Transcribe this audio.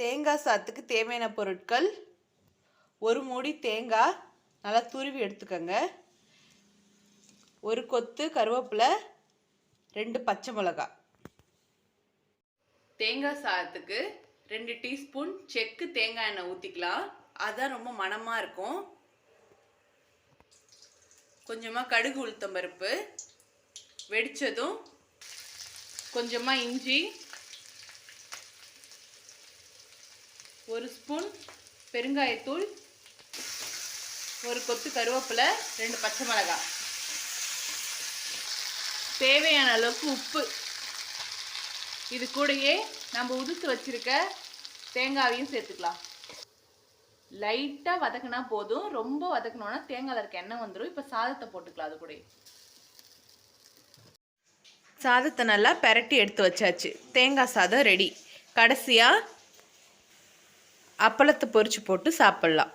தேங்காய் சாத்துக்கு தேவையான பொருட்கள் ஒரு மூடி தேங்காய் நல்லா துருவி எடுத்துக்கோங்க. ஒரு கொத்து கருவேப்பிலை ரெண்டு பச்சை மிளகா தேங்காய் சாதத்துக்கு ரெண்டு டீஸ்பூன் செக்கு தேங்காய் எண்ணெய் ஊற்றிக்கலாம் அதுதான் ரொம்ப மணமாக இருக்கும். கொஞ்சமாக கடுகு உளுத்தம் பருப்பு வெடித்ததும் கொஞ்சமாக இஞ்சி ஒரு ஸ்பூன் பெருங்காயத்தூள் ஒரு கொத்து கருவேப்பிலை ரெண்டு பச்சை மிளகாய் தேவையான அளவுக்கு உப்பு. இது கூடயே நம்ம உதுத்து வச்சுருக்க தேங்காயையும் சேர்த்துக்கலாம். லைட்டாக வதக்குனா போதும். ரொம்ப வதக்கணுன்னா தேங்காயில் இருக்க எண்ணெய் வந்துடும் இப்போ சாதத்தை போட்டுக்கலாம் அது கூட சாதத்தை நல்லா பெரட்டி எடுத்து வச்சாச்சு. தேங்காய் சாதம் ரெடி கடைசியாக அப்பளத்தை பொறிச்சு போட்டு சாப்பிட்லாம்.